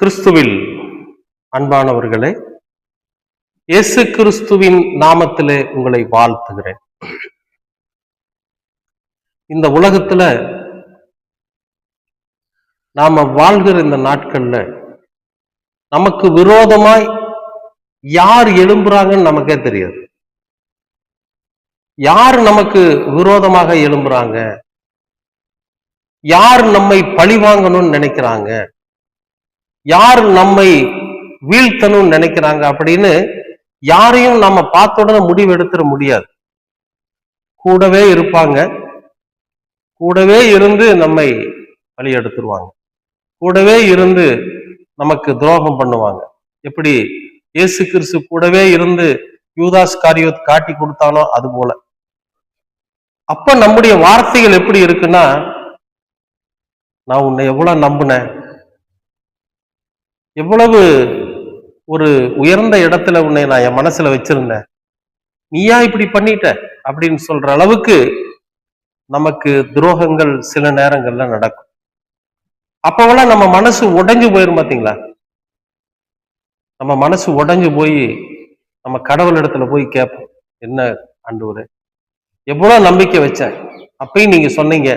கிறிஸ்துவில் அன்பானவர்களே இயேசு கிறிஸ்துவின் நாமத்திலே உங்களை வாழ்த்துகிறேன். இந்த உலகத்துல நாம வாழ்கிற இந்த நாட்கள்ல நமக்கு விரோதமாய் யார் எழும்புறாங்கன்னு நமக்கே தெரியாது. யார் நமக்கு விரோதமாக எழும்புறாங்க? யார் நம்மை பழி வாங்கணும்னு நினைக்கிறாங்க? யார் நம்மை வீழ்த்தணும்னு நினைக்கிறாங்க அப்படின்னு யாரையும் நம்ம பார்த்த உடனே முடிவு எடுத்துட முடியாது. கூடவே இருப்பாங்க. கூடவே இருந்து நம்மை வழி எடுத்துருவாங்க. கூடவே இருந்து நமக்கு துரோகம் பண்ணுவாங்க. எப்படி? இயேசு கிறிஸ்து கூடவே இருந்து யூதாஸ் காரியத் காட்டி கொடுத்தானோ அது போல. அப்ப நம்முடைய வார்த்தைகள் எப்படி இருக்குன்னா நான் உன்னை எவ்வளவு நம்பினேன்? எவ்வளவு ஒரு உயர்ந்த இடத்துல உன்னை நான் என் மனசுல வச்சிருந்தேன். நீயா இப்படி பண்ணிட்ட? அப்படின்னு சொல்ற அளவுக்கு நமக்கு துரோகங்கள் சில நேரங்கள்ல நடக்கும். அப்பவெல்லாம் நம்ம மனசு உடைஞ்சு போயிரும் பாத்தீங்களா? நம்ம மனசு உடைஞ்சு போய் நம்ம கடவுள் இடத்துல போய் கேட்போம் என்ன ஆண்டவரே எவ்வளவு நம்பிக்கை வச்சேன் அப்பயும் நீங்க சொன்னீங்க.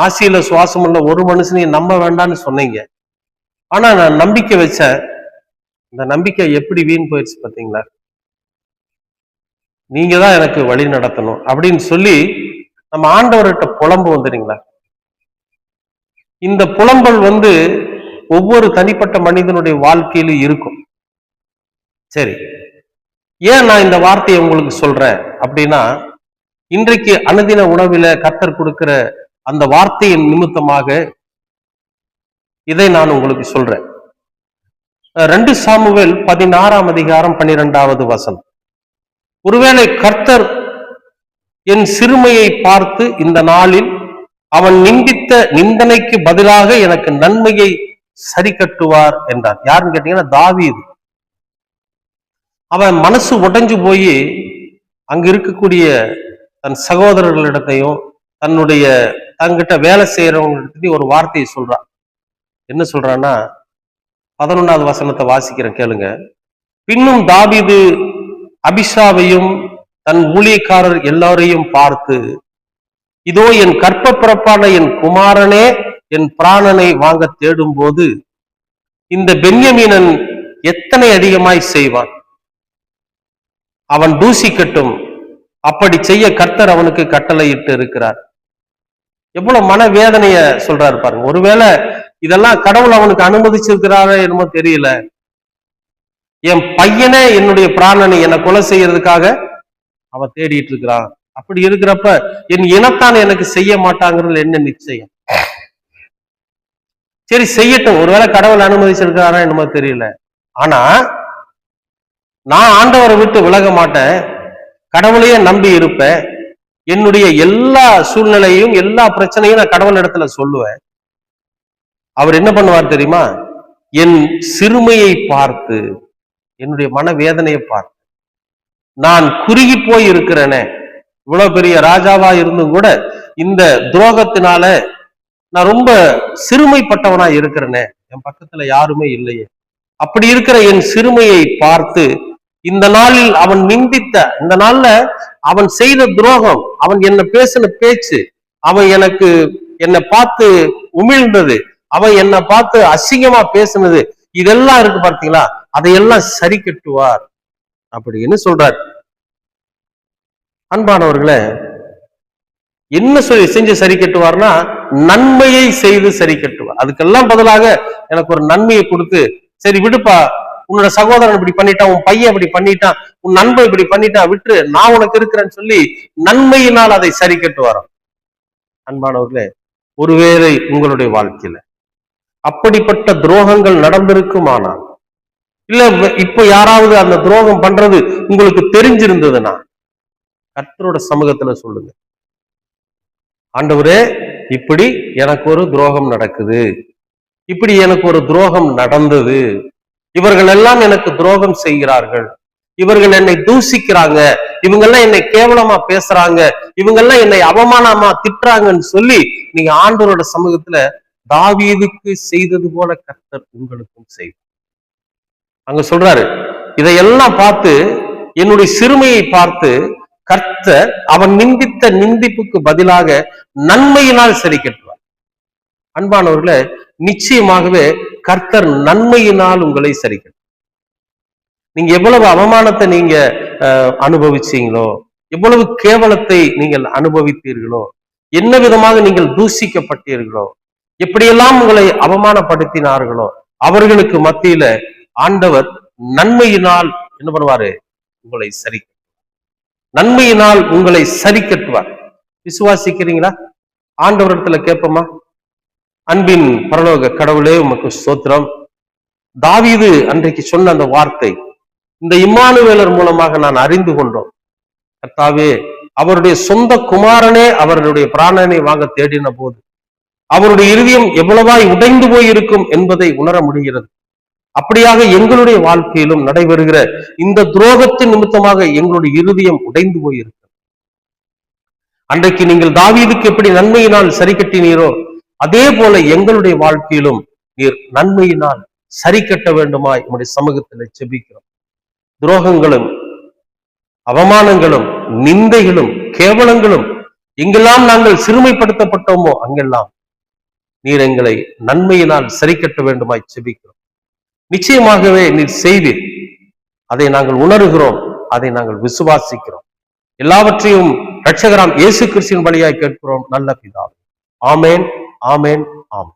நாசியில சுவாசம் உள்ள ஒரு மனுஷனையும் நம்ப வேண்டாம்னு சொன்னீங்க. ஆனா நான் நம்பிக்கை வச்சேன் இந்த நம்பிக்கை எப்படி வீண் போயிடுச்சு பாத்தீங்களா? நீங்க தான் எனக்கு வழி நடத்தணும் அப்படின்னு சொல்லி நம்ம ஆண்டவர்கிட்ட புலம்பு வந்துடுங்களா இந்த புலம்பல் வந்து ஒவ்வொரு தனிப்பட்ட மனிதனுடைய வாழ்க்கையிலும் இருக்கும். சரி. ஏன் நான் இந்த வார்த்தையை உங்களுக்கு சொல்றேன் அப்படின்னா இன்றைக்கு அனுதின உணவில கத்தர் கொடுக்கிற அந்த வார்த்தையின் நிமித்தமாக இதை நான் உங்களுக்கு சொல்றேன். ரெண்டு சாமுவேல் பதினாறாம் அதிகாரம் பன்னிரெண்டாவது வசனம். ஒருவேளை கர்த்தர் என் சிறுமையை பார்த்து இந்த நாளில் அவன் நிந்தித்த நிந்தனைக்கு பதிலாக எனக்கு நன்மையை சரி கட்டுவார் என்றார். யாருன்னு கேட்டீங்கன்னா தாவீது. அவன் மனசு உடைஞ்சு போய் அங்க இருக்கக்கூடிய தன் சகோதரர்களிடத்தையும் தன்னுடைய தங்கிட்ட வேலை செய்யறவங்க ஒரு வார்த்தையை சொல்றான். என்ன சொல்றான்னா பதினொன்னாவது வசனத்தை வாசிக்கிறேன் கேளுங்க. பின்னும் தாவிது அபிஷாவையும் தன் ஊழியக்காரர் எல்லாரையும் பார்த்து இதோ என் கற்ப பிறப்பான என் குமாரனே என் பிராணனை வாங்க தேடும் போது இந்த பென்யமீனன் எத்தனை அதிகமாய் செய்வான்? அவன் தூசிக்கட்டும் அப்படி செய்ய கர்த்தர் அவனுக்கு கட்டளையிட்டு இருக்கிறார். எவ்வளவு மனவேதனைய சொல்றாரு பாருங்க. ஒருவேளை இதெல்லாம் கடவுள் அவனுக்கு அனுமதிச்சிருக்கிறாரோ என்னமோ தெரியல. என் பையனே என்னுடைய பிராணனை என்னை கொலை செய்யறதுக்காக அவன் தேடிட்டு இருக்கிறான். அப்படி இருக்கிறப்ப என் இனத்தான் எனக்கு செய்ய மாட்டாங்கிறது என்ன நிச்சயம்? சரி செய்யட்டும். ஒருவேளை கடவுள் அனுமதிச்சிருக்கிறாரா என்னமோ தெரியல. ஆனா நான் ஆண்டவரை விட்டு விலக மாட்டேன். கடவுளையே நம்பி இருப்பேன். என்னுடைய எல்லா சூழ்நிலையும் எல்லா பிரச்சனையும் நான் கடவுள் இடத்துல சொல்லுவேன். அவர் என்ன பண்ணுவார் தெரியுமா? என் சிறுமையை பார்த்து என்னுடைய மனவேதனையை பார்த்து நான் குறுகி போய் இருக்கிறேனே இவ்வளவு பெரிய ராஜாவா இருந்தும் கூட இந்த துரோகத்தினால நான் ரொம்ப சிறுமைப்பட்டவனா இருக்கிறேனே என் பக்கத்துல யாருமே இல்லையே. அப்படி இருக்கிற என் சிறுமையை பார்த்து இந்த நாளில் அவன் நிந்தித்த இந்த நாள்ல அவன் செய்த துரோகம் அவன் என்ன பேசின பேச்சு அவன் எனக்கு என்னை பார்த்து உமிழ்ந்தது அவ என்னை பார்த்து அசிங்கமா பேசினது இதெல்லாம் இருக்கு பார்த்தீங்களா? அதையெல்லாம் சரி கட்டுவார் அப்படின்னு சொல்றார். அன்பானவர்களே என்ன சொல்லி செஞ்சு சரி கட்டுவார்னா நன்மையை செய்து சரி கட்டுவார். அதுக்கெல்லாம் பதிலாக எனக்கு ஒரு நன்மையை கொடுத்து சரி விடுப்பா உன்னோட சகோதரன் இப்படி பண்ணிட்டான் உன் பையன் இப்படி பண்ணிட்டான் உன் நண்பன் இப்படி பண்ணிட்டான் விட்டு நான் உனக்கு இருக்கிறேன்னு சொல்லி நன்மையினால் அதை சரி கட்டுவாராம். அன்பானவர்களே ஒருவேளை உங்களுடைய வாழ்க்கையில அப்படிப்பட்ட துரோகங்கள் நடந்திருக்குமானால்? இல்ல இப்ப யாராவது அந்த துரோகம் பண்றது உங்களுக்கு தெரிஞ்சிருந்ததுன்னா? கர்த்தரோட சமூகத்துல சொல்லுங்க. ஆண்டவரே இப்படி எனக்கு ஒரு துரோகம் நடக்குது. இப்படி எனக்கு ஒரு துரோகம் நடந்தது. இவர்கள் எல்லாம் எனக்கு துரோகம் செய்கிறார்கள். இவர்கள் என்னை தூசிக்கிறாங்க. இவங்கெல்லாம் என்னை கேவலமா பேசுறாங்க. இவங்கெல்லாம் என்னை அவமானமா திட்டுறாங்கன்னு சொல்லி நீங்க ஆண்டவரோட சமூகத்துல தாவீதுக்கு செய்தது போல கர்த்தர் உங்களுக்கும் செய்வார். அங்க சொல்றாரு இதையெல்லாம் பார்த்து என்னுடைய சிறுமையை பார்த்து கர்த்தர் அவன் நிந்தித்த நிந்திப்புக்கு பதிலாக நன்மையினால் சரி கட்டுவார். அன்பானவர்களே நிச்சயமாகவே கர்த்தர் நன்மையினால் உங்களை சரி கட்டுவார். நீங்க எவ்வளவு அவமானத்தை நீங்க அஹ், அனுபவிச்சீங்களோ எவ்வளவு கேவலத்தை நீங்கள் அனுபவித்தீர்களோ என்ன விதமாக நீங்கள் தூசிக்கப்பட்டீர்களோ எப்படியெல்லாம் உங்களை அவமானப்படுத்தினார்களோ அவர்களுக்கு மத்தியில ஆண்டவர் நன்மையினால் என்ன பண்ணுவாரு? உங்களை சரி நன்மையினால் உங்களை சரி கட்டுவார். விசுவாசிக்கிறீங்களா? ஆண்டவரிடத்துல கேட்போமா? அன்பின் பரலோக கடவுளே உமக்கு ஸ்தோத்திரம். தாவீது அன்றைக்கு சொன்ன அந்த வார்த்தை இந்த இம்மானுவேலர் மூலமாக நான் அறிந்து கொண்டோம். கர்த்தாவே அவருடைய சொந்த குமாரனே அவருடைய பிராணனை வாங்க தேடின போது அவருடைய இருதயம் எவ்வளவாய் உடைந்து போயிருக்கும் என்பதை உணர முடிகிறது. அப்படியாக எங்களுடைய வாழ்க்கையிலும் நடைபெறுகிற இந்த துரோகத்தின் நிமித்தமாக எங்களுடைய இருதயம் உடைந்து போயிருக்கிறது. அன்றைக்கு நீங்கள் தாவீதுக்கு எப்படி நன்மையினால் சரி கட்டினீரோ அதே போல எங்களுடைய வாழ்க்கையிலும் நீர் நன்மையினால் சரி கட்ட வேண்டுமாய் உம்முடைய சமூகத்தில் செபிக்கிறோம். துரோகங்களும் அவமானங்களும் நிந்தைகளும் கேவலங்களும் எங்கெல்லாம் நாங்கள் சிறுமைப்படுத்தப்பட்டோமோ அங்கெல்லாம் நீர் எங்களை நன்மையினால் சரி கட்ட வேண்டுமாய் செபிக்கிறோம். நிச்சயமாகவே நீர் செய்வீர். அதை நாங்கள் உணர்கிறோம். அதை நாங்கள் விசுவாசிக்கிறோம். எல்லாவற்றையும் ரட்சகராம் இயேசு கிறிஸ்தின் வழியாய் கேட்கிறோம். நல்ல பிதாவே. ஆமேன் ஆமேன் ஆம்